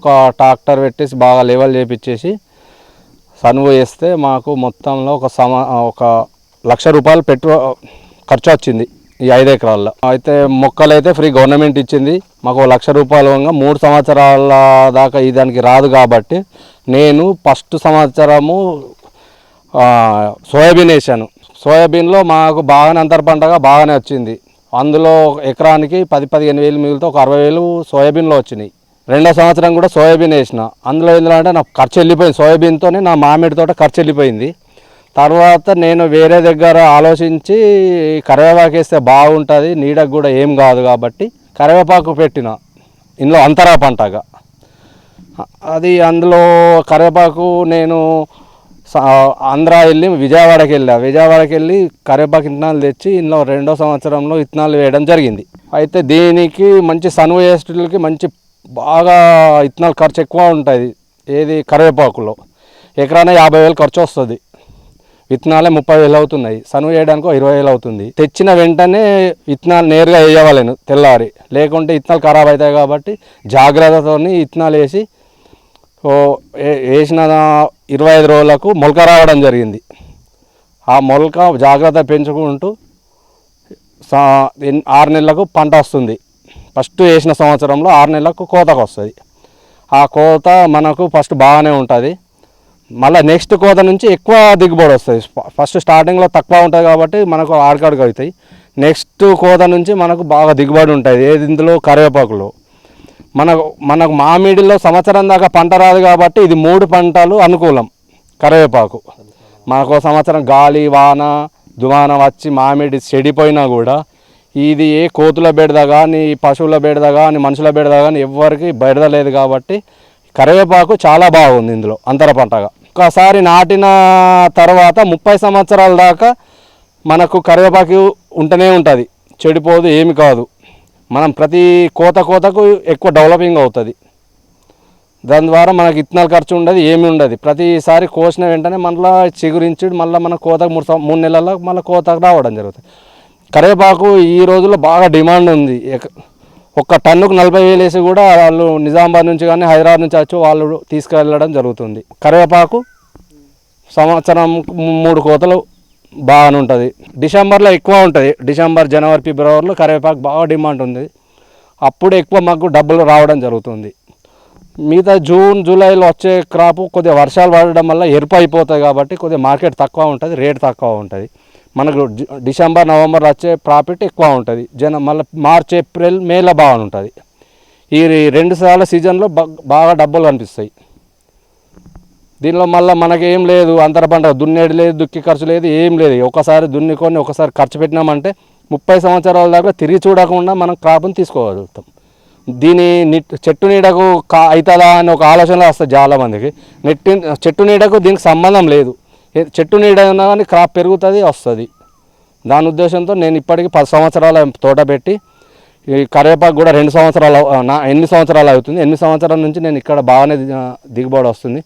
ఒక ట్రాక్టర్ పెట్టేసి బాగా లెవెల్ చేపించేసి సనువు వేస్తే మాకు మొత్తంలో ఒక సమ ఒక లక్ష రూపాయలు పెట్టు ఖర్చు వచ్చింది ఈ ఐదు ఎకరాల్లో. అయితే మొక్కలు అయితే ఫ్రీ గవర్నమెంట్ ఇచ్చింది. మాకు ఒక లక్ష రూపాయలుగా మూడు సంవత్సరాల దాకా ఈ దానికి రాదు కాబట్టి నేను ఫస్ట్ సంవత్సరము సోయాబీన్ వేసాను. సోయాబీన్లో మాకు బాగానే అంతర పంటగా బాగానే వచ్చింది. అందులో ఎకరానికి పది పదిహేను వేలు మిగిలితే ఒక అరవై వేలు సోయాబీన్లో వచ్చినాయి. రెండో సంవత్సరం కూడా సోయాబీన్ వేసిన. అందులో ఏంటంటే నాకు ఖర్చు వెళ్ళిపోయింది. సోయాబీన్తోనే నా మామిడి తోట ఖర్చు వెళ్ళిపోయింది. తర్వాత నేను వేరే దగ్గర ఆలోచించి కరివేపాకు వేస్తే బాగుంటుంది నీడకు కూడా ఏం కాదు కాబట్టి కరివేపాకు పెట్టిన. ఇందులో అంతరా పంటగా. అది అందులో కరివేపాకు నేను స- ఆంధ్ర వెళ్ళి విజయవాడకి వెళ్ళా. విజయవాడకి వెళ్ళి కరివేపాకు ఇత్తనాలు తెచ్చి ఇందులో రెండో సంవత్సరంలో ఇత్తనాలు వేయడం జరిగింది. అయితే దీనికి మంచి సనువు మంచి బాగా ఇత్తనాలు ఖర్చు ఎక్కువ ఉంటుంది. ఏది? కరివేపాకులో. ఎకరానే యాభై వేలు ఖర్చు వస్తుంది. విత్తనాలే ముప్పై వేలు అవుతున్నాయి. సనువు వేయడానికి ఇరవై వేలు అవుతుంది. తెచ్చిన వెంటనే విత్తనాలు నేరుగా వేయవలేను తెల్లారి. లేకుంటే విత్తనాలు ఖరాబ్ అవుతాయి కాబట్టి జాగ్రత్తతో విత్తనాలు వేసి ఓ వేసిన ఇరవై ఐదు రోజులకు మొలక రావడం జరిగింది. ఆ మొలక జాగ్రత్త పెంచుకుంటూ సా- ఆరు నెలలకు పంట వస్తుంది. ఫస్ట్ వేసిన సంవత్సరంలో ఆరు నెలలకు కోతకు వస్తుంది. ఆ కోత మనకు ఫస్ట్ బాగానే ఉంటుంది. మళ్ళీ నెక్స్ట్ కోత నుంచి ఎక్కువ దిగుబడి వస్తుంది. ఫస్ట్ స్టార్టింగ్లో తక్కువ ఉంటుంది కాబట్టి మనకు ఆడకాడుకు అవుతాయి. నెక్స్ట్ కోత నుంచి మనకు బాగా దిగుబడి ఉంటుంది. ఏది ఇందులో? కరివేపాకులో. మనకు మనకు మామిడిలో సంవత్సరం దాకా పంట రాదు కాబట్టి ఇది మూడు పంటలు అనుకూలం. కరివేపాకు. మనకు సంవత్సరం గాలి వాన దువాన వచ్చి మామిడి చెడిపోయినా కూడా ఇది ఏ కోతుల బెడద కానీ పశువుల బెడద కానీ మనుషుల బెడద కానీ ఎవరికి బెడద లేదు కాబట్టి కరివేపాకు చాలా బాగుంది ఇందులో అంతర పంటగా. ఒకసారి నాటిన తర్వాత ముప్పై సంవత్సరాల దాకా మనకు కరివేపాకు ఉంటూనే ఉంటుంది చెడిపోదు ఏమి కాదు. మనం ప్రతి కోత కోతకు ఎక్కువ డెవలపింగ్ అవుతుంది. దాని ద్వారా మనకి ఇత్తనాల ఖర్చు ఉండదు ఏమి ఉండదు. ప్రతిసారి కోసిన వెంటనే మళ్ళీ చిగురించి మళ్ళీ మన కోతకు మూడు మూడు నెలల్లో మళ్ళీ కోతకు రావడం జరుగుతుంది. కరివేపాకు ఈ రోజుల్లో బాగా డిమాండ్ ఉంది. ఒక టన్నుకు నలభై వేలు వేసి కూడా వాళ్ళు నిజామాబాద్ నుంచి కానీ హైదరాబాద్ నుంచి వచ్చి వాళ్ళు తీసుకెళ్ళడం జరుగుతుంది. కరివేపాకు సంవత్సరం మూడు కోతలు బాగానే ఉంటుంది. డిసెంబర్లో ఎక్కువ ఉంటుంది. డిసెంబర్ జనవరి ఫిబ్రవరిలో కరివేపాకు బాగా డిమాండ్ ఉంది. అప్పుడు ఎక్కువ మాకు డబ్బులు రావడం జరుగుతుంది. మిగతా జూన్ జూలైలో వచ్చే క్రాప్ కొద్దిగా వర్షాలు పడడం వల్ల ఎరుపు అయిపోతాయి కాబట్టి కొద్దిగా మార్కెట్ తక్కువ ఉంటుంది రేట్ తక్కువ ఉంటుంది. మనకు డిసెంబర్ నవంబర్ వచ్చే ప్రాఫిట్ ఎక్కువ ఉంటుంది. జన మళ్ళీ మార్చ్ ఏప్రిల్ మేలో బాగా ఉంటుంది. ఈ రెండు సార్ల సీజన్లో బాగా డబ్బులు కనిపిస్తాయి. దీనిలో మళ్ళీ మనకి ఏం లేదు అంతర పంట దున్నేడు లేదు దుక్కి ఖర్చు లేదు ఏం లేదు. ఒకసారి దున్నుకొని ఒకసారి ఖర్చు పెట్టినామంటే ముప్పై సంవత్సరాల దాకా తిరిగి చూడకుండా మనం క్రాప్ని తీసుకోగలుగుతాం. దీని చెట్టు నీడకు కా అవుతుందా అని ఒక ఆలోచన వస్తుంది చాలా మందికి. నెట్టి చెట్టు నీడకు దీనికి సంబంధం లేదు. చెట్టు నీడ కానీ క్రాప్ పెరుగుతుంది వస్తుంది. దాని ఉద్దేశంతో నేను ఇప్పటికీ పది సంవత్సరాల తోట పెట్టి ఈ కరివేపాకు కూడా రెండు సంవత్సరాలు నా ఎన్ని సంవత్సరాలు అవుతుంది ఎన్ని సంవత్సరాల నుంచి నేను ఇక్కడ బాగానే దిగుబడి వస్తుంది.